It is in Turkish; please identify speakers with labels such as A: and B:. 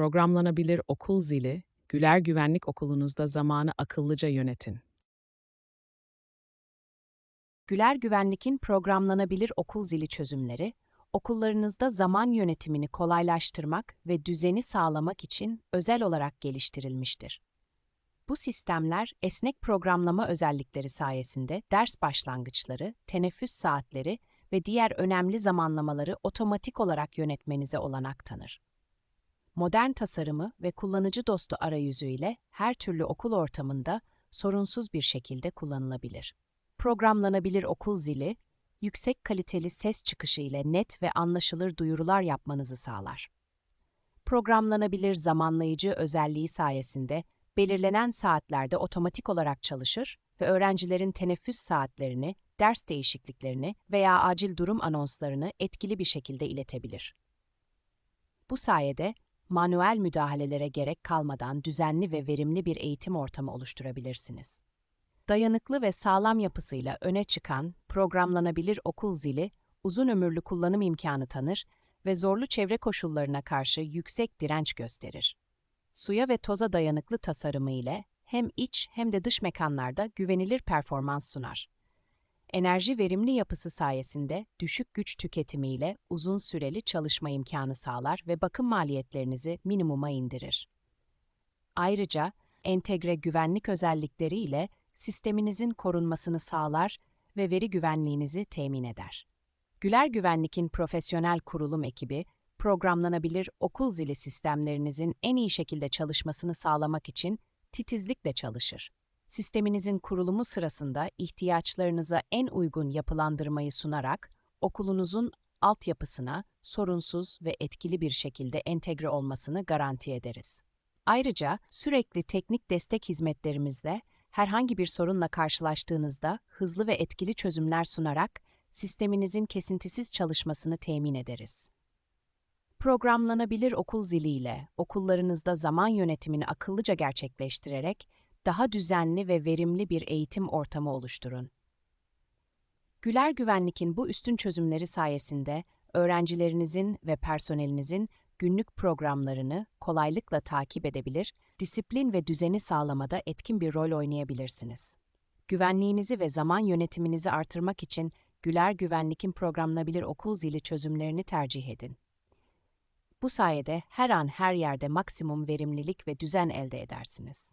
A: programlanabilir okul zili, Güler Güvenlik Okulunuzda zamanı akıllıca yönetin.
B: Güler Güvenlik'in programlanabilir okul zili çözümleri, okullarınızda zaman yönetimini kolaylaştırmak ve düzeni sağlamak için özel olarak geliştirilmiştir. Bu sistemler esnek programlama özellikleri sayesinde ders başlangıçları, teneffüs saatleri ve diğer önemli zamanlamaları otomatik olarak yönetmenize olanak tanır. Modern tasarımı ve kullanıcı dostu arayüzüyle her türlü okul ortamında sorunsuz bir şekilde kullanılabilir. Programlanabilir okul zili, yüksek kaliteli ses çıkışı ile net ve anlaşılır duyurular yapmanızı sağlar. Programlanabilir zamanlayıcı özelliği sayesinde belirlenen saatlerde otomatik olarak çalışır ve öğrencilerin teneffüs saatlerini, ders değişikliklerini veya acil durum anonslarını etkili bir şekilde iletebilir. Bu sayede manuel müdahalelere gerek kalmadan düzenli ve verimli bir eğitim ortamı oluşturabilirsiniz. Dayanıklı ve sağlam yapısıyla öne çıkan programlanabilir okul zili, uzun ömürlü kullanım imkanı tanır ve zorlu çevre koşullarına karşı yüksek direnç gösterir. Suya ve toza dayanıklı tasarımı ile hem iç hem de dış mekanlarda güvenilir performans sunar. Enerji verimli yapısı sayesinde düşük güç tüketimiyle uzun süreli çalışma imkanı sağlar ve bakım maliyetlerinizi minimuma indirir. Ayrıca entegre güvenlik özellikleri ile sisteminizin korunmasını sağlar ve veri güvenliğinizi temin eder. Güler Güvenlik'in profesyonel kurulum ekibi, programlanabilir okul zili sistemlerinizin en iyi şekilde çalışmasını sağlamak için titizlikle çalışır. Sisteminizin kurulumu sırasında ihtiyaçlarınıza en uygun yapılandırmayı sunarak okulunuzun altyapısına sorunsuz ve etkili bir şekilde entegre olmasını garanti ederiz. Ayrıca sürekli teknik destek hizmetlerimizle herhangi bir sorunla karşılaştığınızda hızlı ve etkili çözümler sunarak sisteminizin kesintisiz çalışmasını temin ederiz. Programlanabilir okul ziliyle okullarınızda zaman yönetimini akıllıca gerçekleştirerek daha düzenli ve verimli bir eğitim ortamı oluşturun. Güler Güvenlik'in bu üstün çözümleri sayesinde öğrencilerinizin ve personelinizin günlük programlarını kolaylıkla takip edebilir, disiplin ve düzeni sağlamada etkin bir rol oynayabilirsiniz. Güvenliğinizi ve zaman yönetiminizi artırmak için Güler Güvenlik'in programlanabilir okul zili çözümlerini tercih edin. Bu sayede her an her yerde maksimum verimlilik ve düzen elde edersiniz.